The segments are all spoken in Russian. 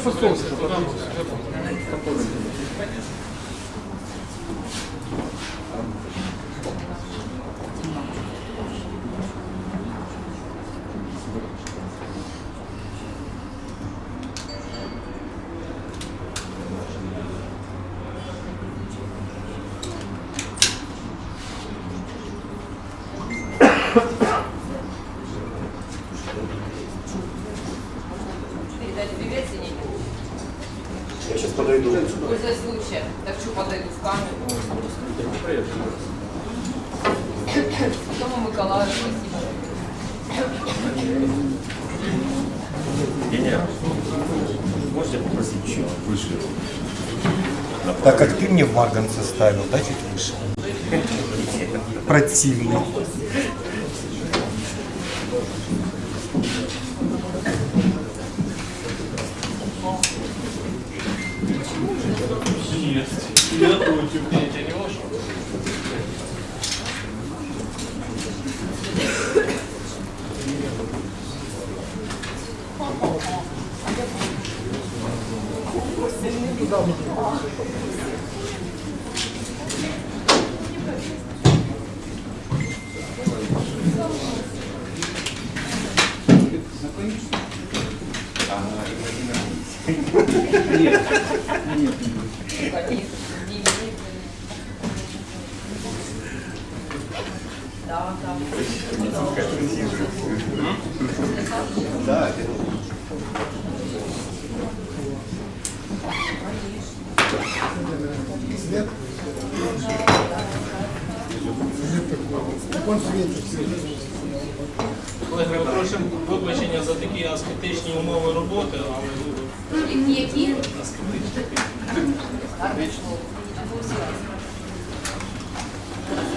А ты постолся, потом. Передать привет Зине. Я сейчас подойду. Пользуясь случаем, так что подойду в камеру. Тому Миколаю, спасибо. Меня. Можете попросить чуть выше? Так как ты мне в марганце ставил, да, чуть выше? Противный. Да, да. Да, Свет. Колеги, ми просимо вибачення за такі аскетичні умови роботи, але Які?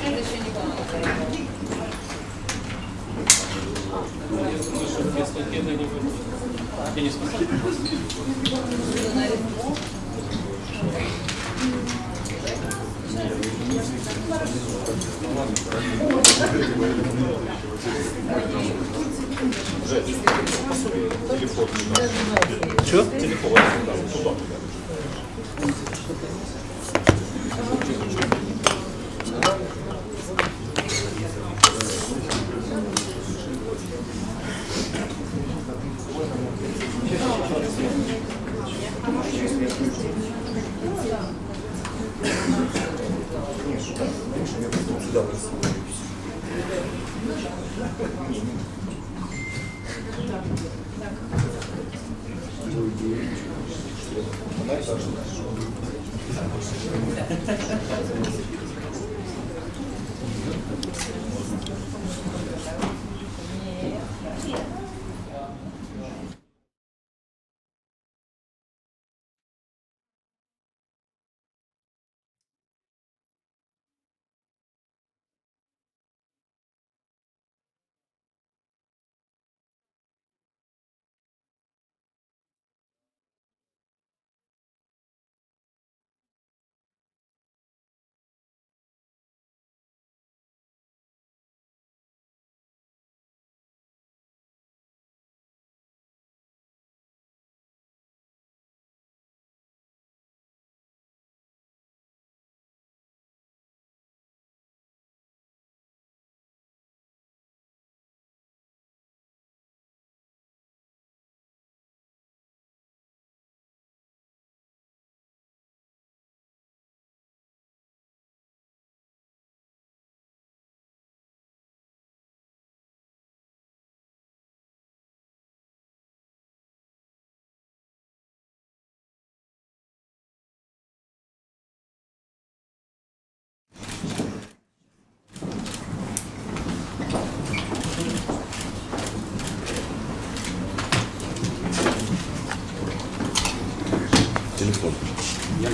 Следующий никого не я думаю, що кислоти не вибудуть. Я не спасаю. Що? Телефон.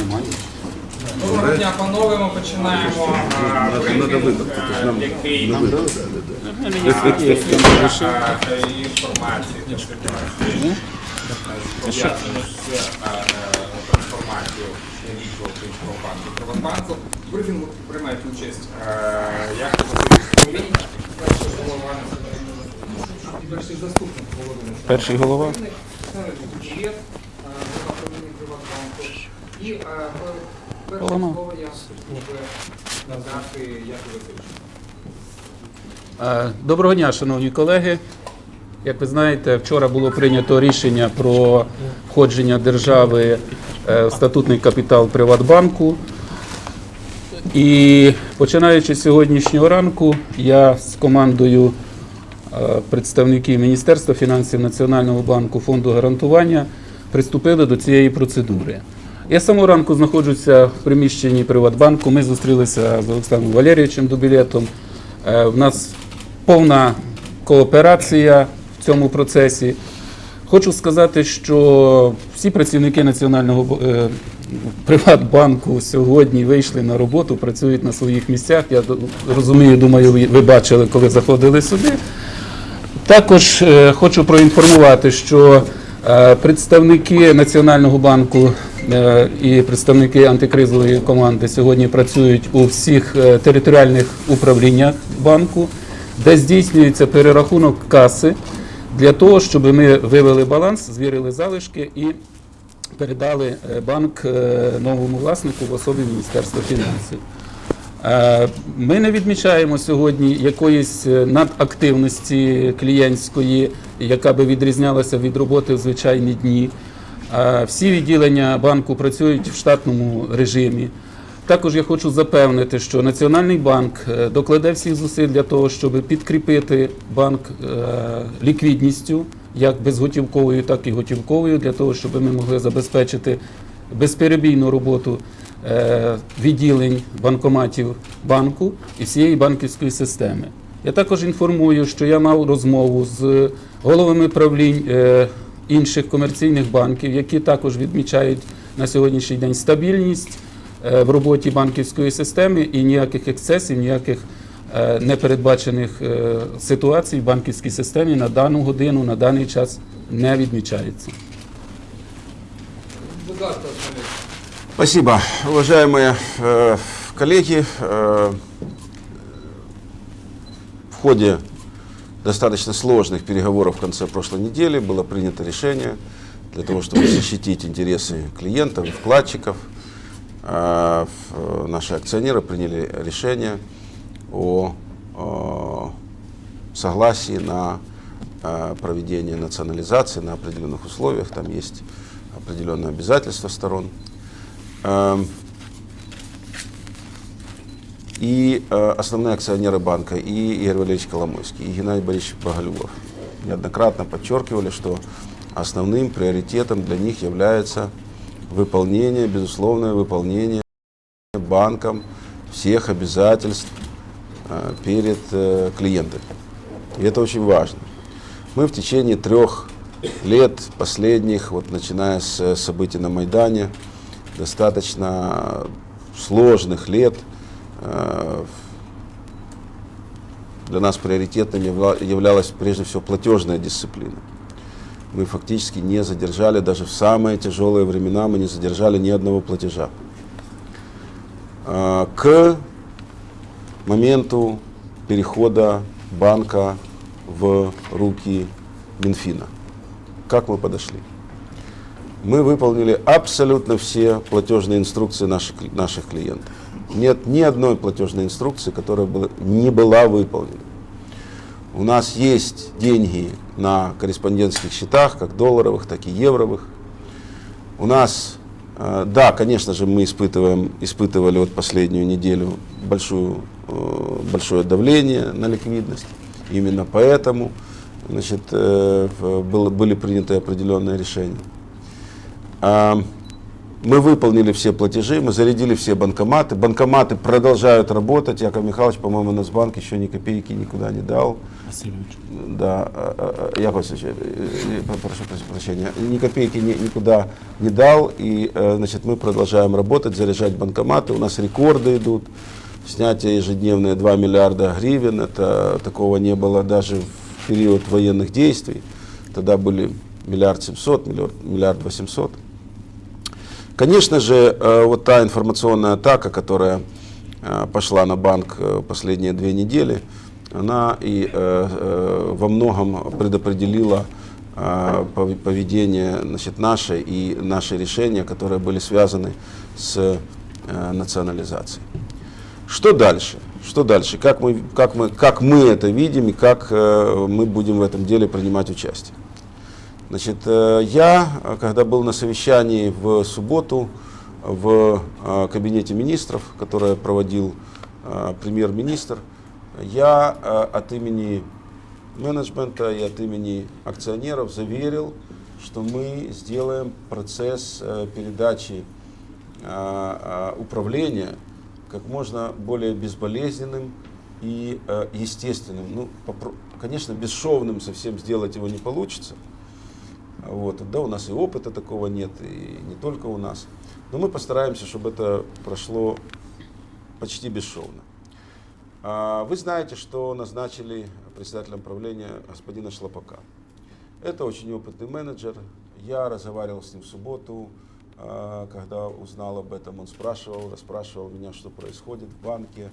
Доброго дня, панове, ми починаємо е, брифінг, е, який нам міняє інформацію, пов'язану з е, трансформацією Українського банку Приватбанку. Брифінгу приймають участь як Василь голова перший заступник голови. Перший голова. Приватбанку. І е, перше слово я хотів надати Якову Васильовичу. Доброго дня, шановні колеги. Як ви знаєте, вчора було прийнято рішення про входження держави е, в статутний капітал Приватбанку. І починаючи з сьогоднішнього ранку, я з командою е, представників Міністерства фінансів Національного банку фонду гарантування приступили до цієї процедури. Я з самого ранку знаходжуся в приміщенні Приватбанку. Ми зустрілися з Олександром Валерійовичем Дубілетом. Е, В нас повна кооперація в цьому процесі. Хочу сказати, що всі працівники Національного е, Приватбанку сьогодні вийшли на роботу, працюють на своїх місцях. Я розумію, думаю, ви- бачили, коли заходили сюди. Також е, хочу проінформувати, що е, представники Національного банку е, і представники антикризової команди сьогодні працюють у всіх е, територіальних управліннях банку, де здійснюється перерахунок каси для того, щоб ми вивели баланс, звірили залишки і передали е, банк е, новому власнику в особі Міністерства фінансів. Е, Ми не відмічаємо сьогодні якоїсь е, надактивності клієнтської, яка би відрізнялася від роботи в звичайні дні. Всі відділення банку працюють в штатному режимі. Також я хочу запевнити, що Національний банк е, докладе всіх зусиль для того, щоб підкріпити банк е, ліквідністю, як безготівковою, так і готівковою, для того, щоб ми могли забезпечити безперебійну роботу е, відділень банкоматів банку і всієї банківської системи. Я також інформую, що я мав розмову з головами правлінь інших комерційних банків, які також відмічають на сьогоднішній день стабільність е, в роботі банківської системи і ніяких ексцесів, ніяких е, непередбачених е, ситуацій в банківській системі на дану годину, на даний час не відмічається. Будь ласка, Олександр. Спасибо, уважаемые э, коллеги. Э, в ходе достаточно сложных переговоров в конце прошлой недели было принято решение для того, чтобы защитить интересы клиентов и вкладчиков. В- наши акционеры приняли решение о э, согласии на э, проведение национализации на определенных условиях. Там есть определенные обязательства сторон. И э, основные акционеры банка, и Игорь Валерьевич Коломойский, и Геннадий Борисович Боголюбов неоднократно подчеркивали, что основным приоритетом для них является выполнение, безусловное выполнение банком всех обязательств э, перед э, клиентами. И это очень важно. Мы в течение трех лет последних, вот начиная с э, событий на Майдане, достаточно сложных лет, для нас приоритетом явла- являлась прежде всего платежная дисциплина. Мы фактически не задержали, даже в самые тяжелые времена мы не задержали ни одного платежа. А, К моменту перехода банка в руки Минфина. Как мы подошли? Мы выполнили абсолютно все платежные инструкции наших, наших клиентов. Нет ни одной платежной инструкции, которая была- не была выполнена. У нас есть деньги на корреспондентских счетах, как долларовых, так и евровых. У нас, э, да, конечно же, мы испытываем, испытывали вот последнюю неделю большую, э, большое давление на ликвидность. Именно поэтому значит, э, было- были приняты определенные решения. Мы выполнили все платежи, мы зарядили все банкоматы. Банкоматы продолжают работать. Яков Михайлович, по-моему, Нацбанк еще ни копейки никуда не дал. Да, а, а, а, Яков Васильевич, э, э, прошу прощения, ни копейки ни- никуда не дал, и э, значит, мы продолжаем работать, заряжать банкоматы, у нас рекорды идут, снятие ежедневное 2 миллиарда гривен, это такого не было даже в период военных действий, тогда были миллиард семьсот, миллиард восемьсот. Конечно же, э, вот та информационная атака, которая э, пошла на банк э, последние две недели, она и во многом предопределила пов- поведение значит, наше и наши решения, которые были связаны с национализацией. Что дальше? Что дальше? Как мы, как мы, как мы это видим и как мы будем в этом деле принимать участие? Значит, э, я, э, когда был на совещании в субботу в э, кабинете министров, которое проводил премьер-министр, я от имени менеджмента и от имени акционеров заверил, что мы сделаем процесс передачи управления как можно более безболезненным и естественным. Ну, конечно, бесшовным совсем сделать его не получится. Вот, да, у нас и опыта такого нет, и не только у нас. Но мы постараемся, чтобы это прошло почти бесшовно. А, Вы знаете, что назначили председателем правления господина Шлопака. Это очень опытный менеджер. Я разговаривал с ним в субботу, а, когда узнал об этом. Он спрашивал, расспрашивал меня, что происходит в банке.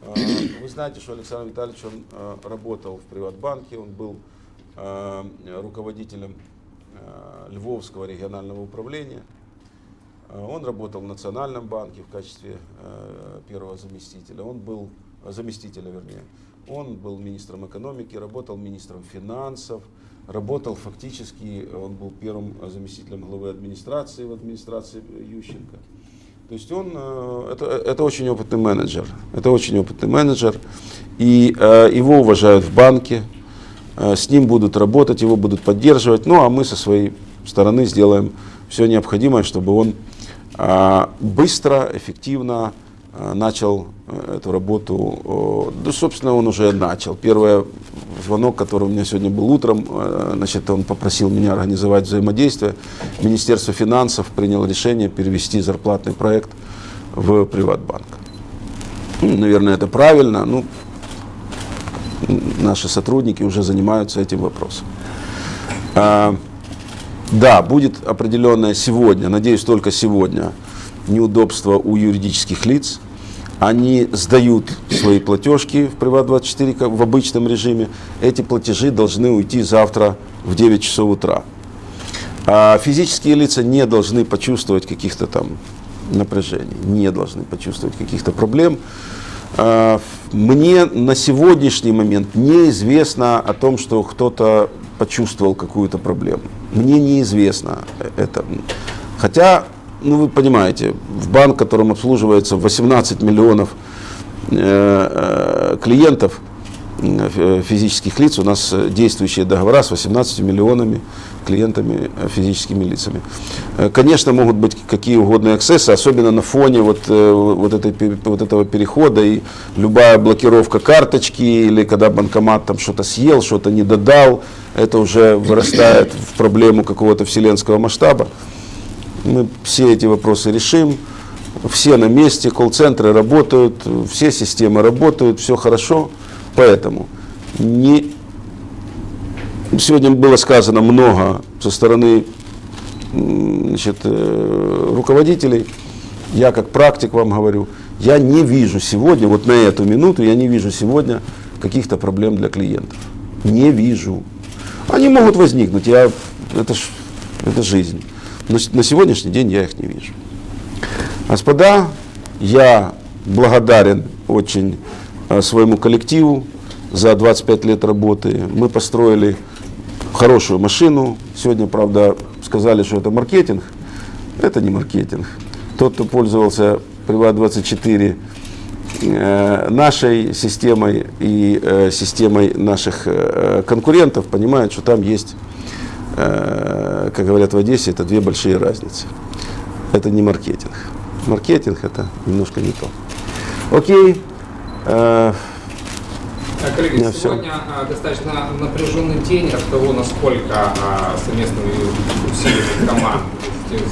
А, Вы знаете, что Александр Витальевич он работал в Приватбанке, он был руководителем Львовского регионального управления. А, Он работал в Национальном банке в качестве э, первого заместителя. Он был э, заместителя, вернее. Он был министром экономики, работал министром финансов, работал фактически, он был первым э, заместителем главы администрации в администрации Ющенко. То есть он, э, это, это очень опытный менеджер, это очень опытный менеджер, и э, его уважают в банке, э, с ним будут работать, его будут поддерживать, ну а мы со своей стороны сделаем все необходимое, чтобы он а, быстро, эффективно а, начал э, эту работу. Да, собственно, он уже начал. Первый звонок, который у меня сегодня был утром, э, значит, он попросил меня организовать взаимодействие. Министерство финансов приняло решение перевести зарплатный проект в Приватбанк. Ну, Наверное, это правильно. Ну, наши сотрудники уже занимаются этим вопросом. А, да, будет определенное сегодня, надеюсь, только сегодня, неудобство у юридических лиц. Они сдают свои платежки в Приват24 как в обычном режиме. Эти платежи должны уйти завтра в 9 часов утра. А физические лица не должны почувствовать каких-то там напряжений, не должны почувствовать каких-то проблем. А, Мне на сегодняшний момент неизвестно о том, что кто-то почувствовал какую-то проблему. Мне неизвестно это. Хотя, ну вы понимаете, в банк, которым обслуживается 18 миллионов э, э, клиентов, э, физических лиц, у нас э, действующие договора с 18 миллионами клиентами, э, физическими лицами. Э, Конечно, могут быть какие угодно эксцессы, особенно на фоне вот, э, вот, этой, вот этого перехода и любая блокировка карточки или когда банкомат там что-то съел, что-то не додал, это уже вырастает в проблему какого-то вселенского масштаба. Мы все эти вопросы решим. Все на месте, колл-центры работают, все системы работают, все хорошо. Поэтому не... сегодня было сказано много со стороны значит, э, руководителей. Я как практик вам говорю, я не вижу сегодня, вот на эту минуту, я не вижу сегодня каких-то проблем для клиентов. Не вижу. Они могут возникнуть, я, это, ж, это жизнь. Но на сегодняшний день я их не вижу. Господа, я благодарен очень своему коллективу за 25 лет работы. Мы построили хорошую машину. Сегодня, правда, сказали, что это маркетинг. Это не маркетинг. Тот, кто пользовался Приват24 э, нашей системой и э, системой наших э, конкурентов, понимает, что там есть, э, как говорят в Одессе, это две большие разницы. Это не маркетинг. Маркетинг это немножко не то. Окей. Э, А, Коллеги, Я всё. сегодня а, достаточно напряженный день от того, насколько а, совместными усилиями команд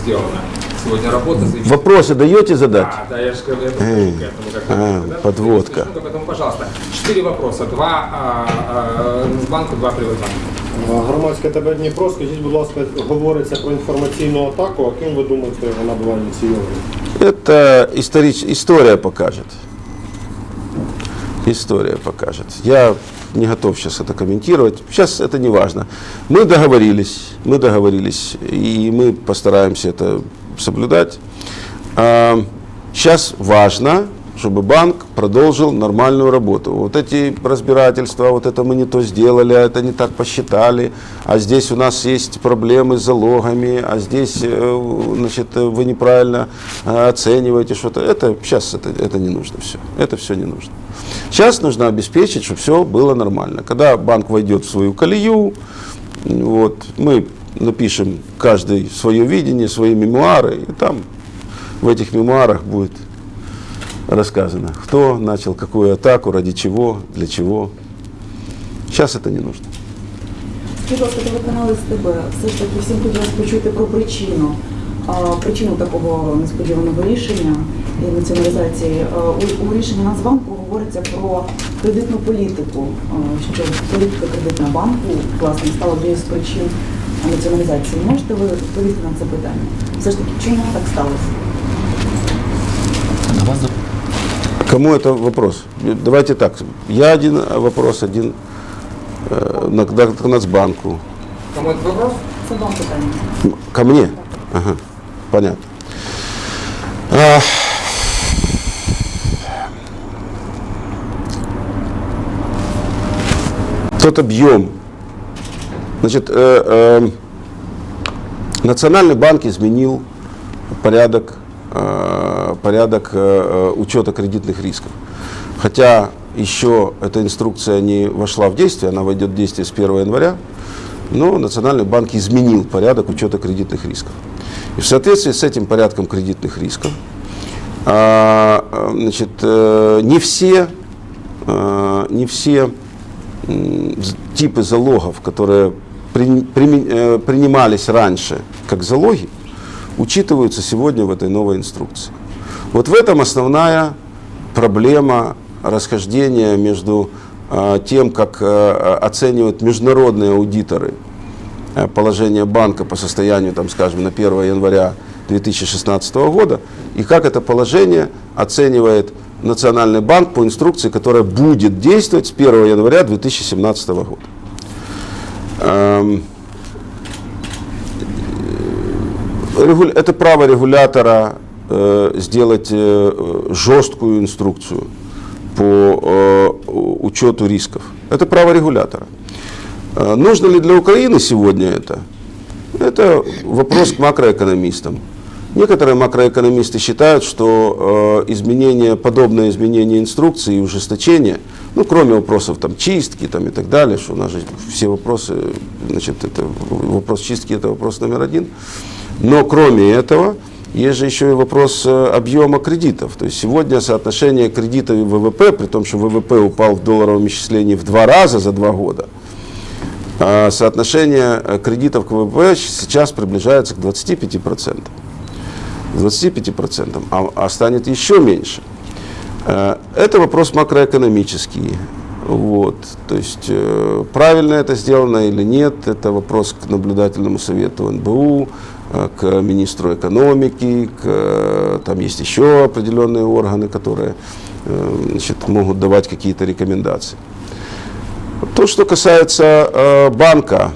сделана сегодня работа. зависит вопросы даете задать? Да, да, я же говорю, я Эй, подвожу к этому, как а, вы, да, подводка. Ну, Поэтому, пожалуйста, четыре вопроса. Два а, а, Нацбанку, два Приватбанку. Громадське ТБ Дніпро, скажіть, будь ласка, говориться про інформаційну атаку, а ким ви думаєте, вона була ініційована? Это историч, история покажет. История покажет. Я не готов сейчас это комментировать. Сейчас это не важно. Мы договорились, мы договорились, и мы постараемся это соблюдать. А, Сейчас важно, чтобы банк продолжил нормальную работу. Вот эти разбирательства, вот это мы не то сделали, а это не так посчитали, а здесь у нас есть проблемы с залогами, а здесь э, значит, вы неправильно э, оцениваете что-то. Это сейчас это, это не нужно все. Это все не нужно. Сейчас нужно обеспечить, чтобы все было нормально. Когда банк войдет в свою колею, вот, мы напишем каждый свое видение, свои мемуары, и там в этих мемуарах будет рассказано, кто начал какую атаку, ради чего, для чего. Сейчас это не нужно. Скажіть, будь ласка, телеканали СТБ, все ж таки всім хотілося почути про причину. а, Причину такого несподіваного рішення і націоналізації. А, У, у рішенні Нацбанку говориться про кредитну політику, а, що політика кредитна банку власне стала однією з причин націоналізації. Можете ви відповісти на це питання? Все ж таки, чому так сталося? Кому это вопрос? Давайте так. Я один вопрос, один э, на, на- к Нацбанку. Кому этот вопрос? Ко мне? Ага, понятно. А, Тот объем. Значит, э, э, Национальный банк изменил порядок, порядок э, э, учета кредитных рисков. Хотя еще эта инструкция не вошла в действие, она войдет в действие с 1 января, но Национальный банк изменил порядок учета кредитных рисков. И в соответствии с этим порядком кредитных рисков, а, значит, э, не все, э, не все типы залогов, которые э, принимались раньше как залоги, учитываются сегодня в этой новой инструкции. Вот в этом основная проблема расхождения между э, тем, как э, оценивают международные аудиторы э, положение банка по состоянию, там, скажем, на 1 января 2016 года, и как это положение оценивает Национальный банк по инструкции, которая будет действовать с 1 января 2017 года. Это право регулятора э, сделать э, жесткую инструкцию по э, учету рисков. Это право регулятора. Нужно ли для Украины сегодня это? Это вопрос к макроэкономистам. Некоторые макроэкономисты считают, что изменение, подобное изменение инструкции и ужесточение, ну, кроме вопросов там, чистки там, и так далее, что у нас же все вопросы, значит, это вопрос чистки это вопрос номер один. Но кроме этого, есть же еще и вопрос э, объема кредитов. То есть сегодня соотношение кредитов и ВВП, при том, что ВВП упал в долларовом исчислении в два раза за два года, а соотношение э, кредитов к ВВП сейчас приближается к 25%. К 25%, а, а станет еще меньше. Э, Это вопрос макроэкономический. Вот. То есть правильно это сделано или нет, это вопрос к наблюдательному совету НБУ, к министру экономики, к, э, там есть еще определенные органы, которые э, значит, могут давать какие-то рекомендации. То, что касается э, банка,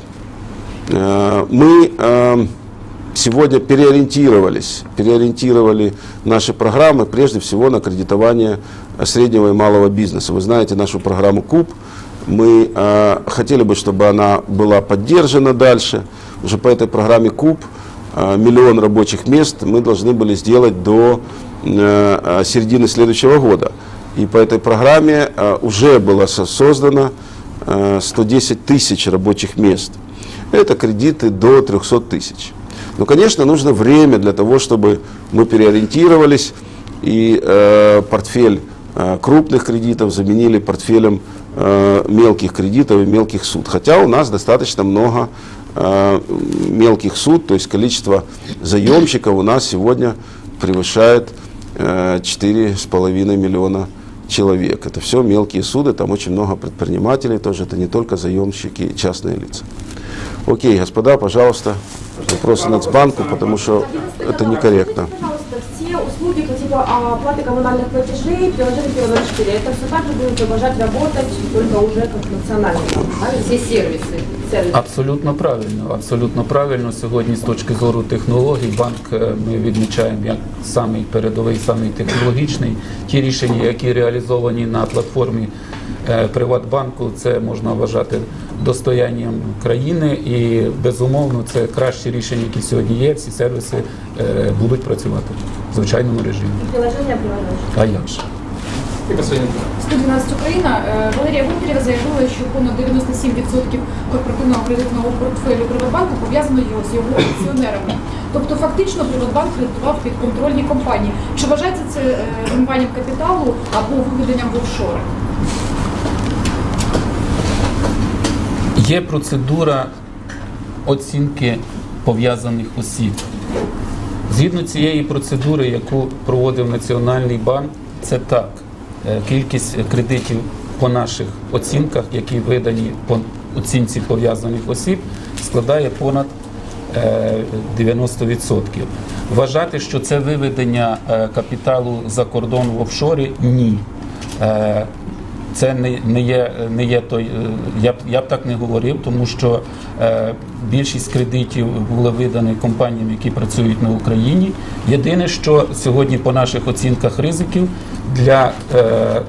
э, мы э, сегодня переориентировались, переориентировали наши программы прежде всего на кредитование э, среднего и малого бизнеса. Вы знаете нашу программу КУП. Мы э, хотели бы, чтобы она была поддержана дальше. Уже по этой программе КУП э, миллион рабочих мест мы должны были сделать до э, э, середины следующего года. И по этой программе э, уже было со- создано э, 110 тысяч рабочих мест. Это кредиты до 300 тысяч. Но, конечно, нужно время для того, чтобы мы переориентировались и э, портфель э, крупных кредитов заменили портфелем э, мелких кредитов и мелких суд. Хотя у нас достаточно много э, мелких суд, то есть количество заемщиков у нас сегодня превышает э, 4,5 миллиона человек. Это все мелкие суды, там очень много предпринимателей тоже, это не только заемщики частные лица. Окей, господа, пожалуйста, вопросы Нацбанку, потому что это некорректно. Пожалуйста, всі все услуги по типу оплаты коммунальных платежей, приложение перевода 4, это все так же будет продолжать работать, только уже как национальный банк, правильно? Все сервисы. Сервис. Абсолютно правильно. Абсолютно правильно. Сьогодні з точки зору технологій банк е, ми відмічаємо як самий передовий, самий технологічний. Ті рішення, які реалізовані на платформі е, Приватбанку, це можна вважати достоянням країни і безумовно це кращі рішення, які сьогодні є. Всі сервіси е, будуть працювати в звичайному режимі. Приложение. А як же? 112 Україна Е, Валерія Гонтарєва заявила, що понад 97% корпоративного кредитного портфелю Приватбанку пов'язано його з його акціонерами. Тобто фактично Приватбанк кредитував підконтрольні компанії. Чи вважається це е, вимиванням капіталу або виведенням в офшори? Є процедура оцінки пов'язаних осіб. Згідно цієї процедури, яку проводив Національний банк, це так. Е, Кількість кредитів по наших оцінках, які видані по оцінці пов'язаних осіб, складає понад е, 90%. Вважати, що це виведення е, капіталу за кордон в офшорі ні. Це не, не є не є той. е, Я б я б так не говорив, тому що е, більшість кредитів були видані компаніям, які працюють на Україні. Єдине, що сьогодні по наших оцінках ризиків для е,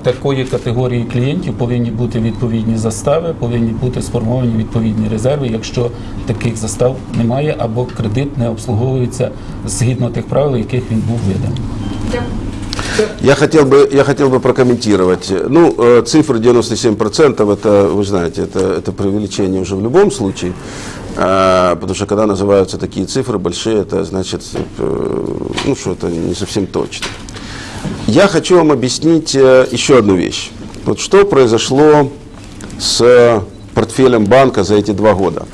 такої категорії клієнтів повинні бути відповідні застави, повинні бути сформовані відповідні резерви. Якщо таких застав немає, або кредит не обслуговується згідно тих правил, яких він був виданий. Я хотел бы, я хотел бы прокомментировать. Ну, э, цифры 97% это, вы знаете, это, это преувеличение уже в любом случае. А, Потому что когда называются такие цифры большие, это значит, э, ну, что это не совсем точно. Я хочу вам объяснить э, еще одну вещь. Вот что произошло с портфелем банка за эти два года.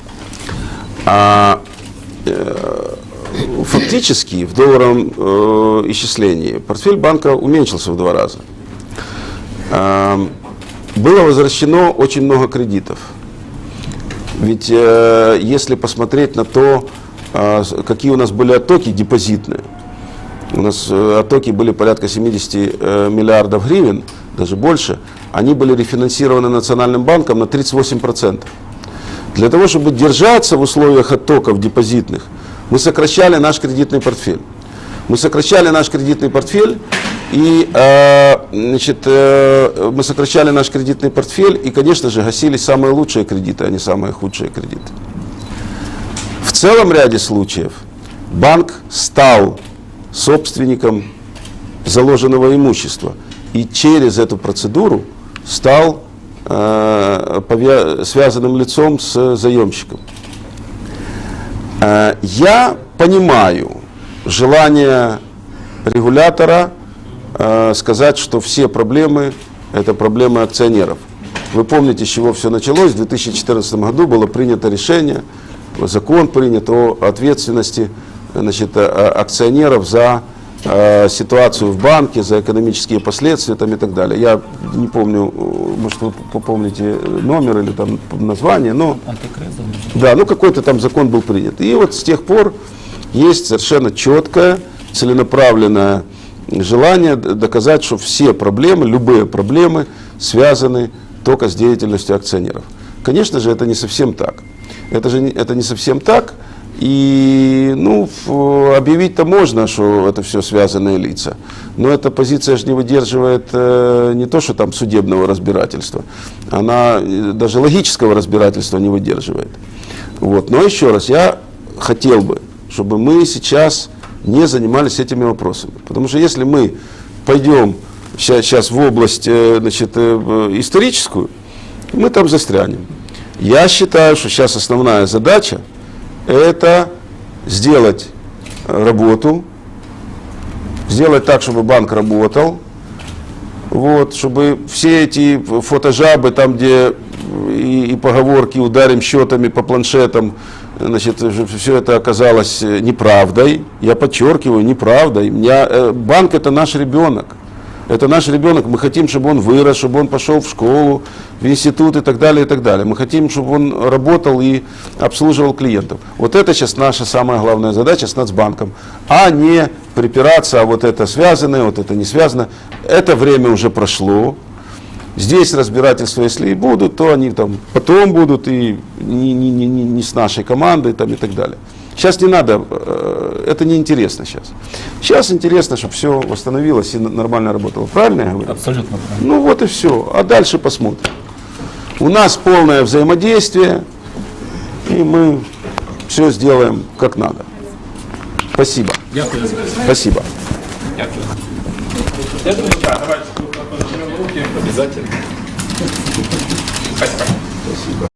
Э, фактически в долларовом э, исчислении портфель банка уменьшился в два раза. А, было возвращено очень много кредитов. Ведь э, если посмотреть на то, с- какие у нас были оттоки депозитные, у нас э, оттоки были порядка 70 э, миллиардов гривен, даже больше, они были рефинансированы Национальным банком на 38%. Для того, чтобы держаться в условиях оттоков депозитных, мы сокращали наш кредитный портфель. Мы сокращали наш кредитный портфель, и э, значит, э, мы сокращали наш кредитный портфель, и, конечно же, гасились самые лучшие кредиты, а не самые худшие кредиты. В целом ряде случаев банк стал собственником заложенного имущества и через эту процедуру стал э, связанным лицом с заемщиком. Я понимаю желание регулятора сказать, что все проблемы – это проблемы акционеров. Вы помните, с чего все началось? В 2014 году было принято решение, закон принят о ответственности значит, а- акционеров за э, ситуацию в банке, за экономические последствия там, и так далее. Я не помню, э, может вы помните номер или там название, но Антикризовий. да, ну какой-то там закон был принят. И вот с тех пор есть совершенно четкое, целенаправленное желание доказать, что все проблемы, любые проблемы связаны только с деятельностью акционеров. Конечно же, это не совсем так. Это же это не совсем так. И ну, ф- объявить-то можно, что это все связанные лица. Но эта позиция же не выдерживает э, не то, что там судебного разбирательства, она э, даже логического разбирательства не выдерживает. Вот. Но еще раз, я хотел бы, чтобы мы сейчас не занимались этими вопросами. Потому что если мы пойдем сейчас в область э, значит, э, историческую, мы там застрянем. Я считаю, что сейчас основная задача это сделать работу, сделать так, чтобы банк работал, вот, чтобы все эти фотожабы, там, где и, и поговорки ударим счетами по планшетам, значит, все это оказалось неправдой. Я подчеркиваю, неправдой. Меня, э, банк это наш ребенок. Это наш ребенок, мы хотим, чтобы он вырос, чтобы он пошел в школу, в институт и так далее, и так далее. Мы хотим, чтобы он работал и обслуживал клиентов. Вот это сейчас наша самая главная задача с Нацбанком, а не припираться, а вот это связано, вот это не связано. Это время уже прошло. Здесь разбирательства, если и будут, то они там потом будут и не, не, не, не с нашей командой там, и так далее. Сейчас не надо, э, это не интересно сейчас. Сейчас интересно, чтобы все восстановилось и нормально работало. Правильно я говорю? Абсолютно правильно. Ну вот и все. А дальше посмотрим. У нас полное взаимодействие, и мы все сделаем как надо. Спасибо. Дякую. Спасибо. Дякую. Обязательно. Спасибо. Спасибо.